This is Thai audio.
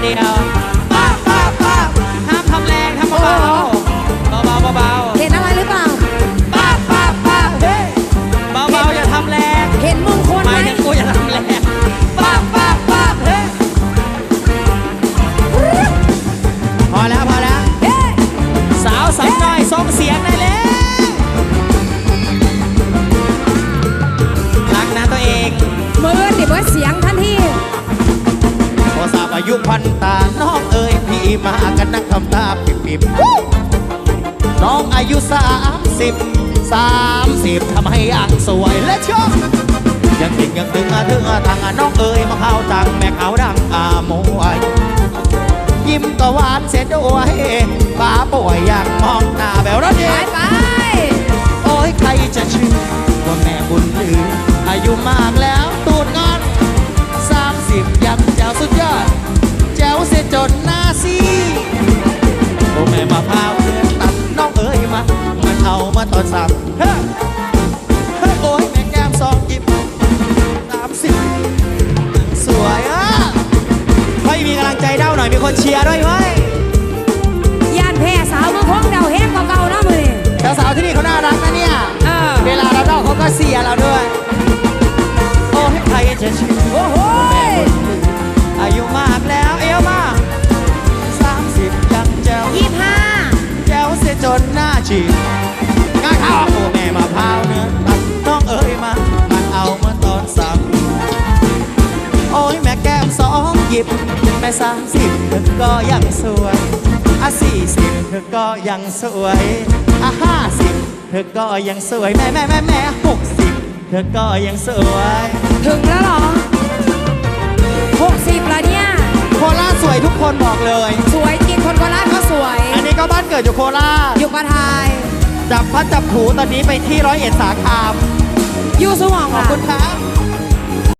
Monday out. อีมากันนั่งทำตาปิบปิบน้องอายุสามสิบสามสิบทำให้อังสวยและชอบยังติดยังตึงอะถึงอะทางอะน้องเอ๋ยมาเข้าตังแม่เขาดังอาโมยยิ้มก็หวานเสียด้วยป้าป่วยอยากมอง พาวเพื่อนตัดน้องเอ๋ยมา มาเอามาตอนสามเฮ้ยเฮ้โอ้ยแม่แก้มสองหยิบสามสิบสวยอะไม่มีกำลังใจเด้าหน่อยมีคนเชียร์ด้วยเว้ย นหน้าจีบง่ายข้าวโอ้แม่มาพร้าวเนื้อตัดน้องเอ๋ยมามันเอามาตอนสามโอ้ยแม่แก้มสองหยิบ แม่สามสิบเธอก็ยังสวยอะสี่สิบเธอก็ยังสวยอะห้าสิบเธอก็ยังสวยแม่แม่แม่แม่หกสิบเธอก็ยังสวยถึงแล้วเหรอหกสิบแล้วเนี่ย โคราชสวยทุกคนบอกเลย สวย ก็บ้านเกิดอยู่โคราชอยู่ประทายจับพัดจับถูตอนนี้ไปที่ร้อยเอ็ดสาขามอยู่สว่างขอบล่ะคุณครับ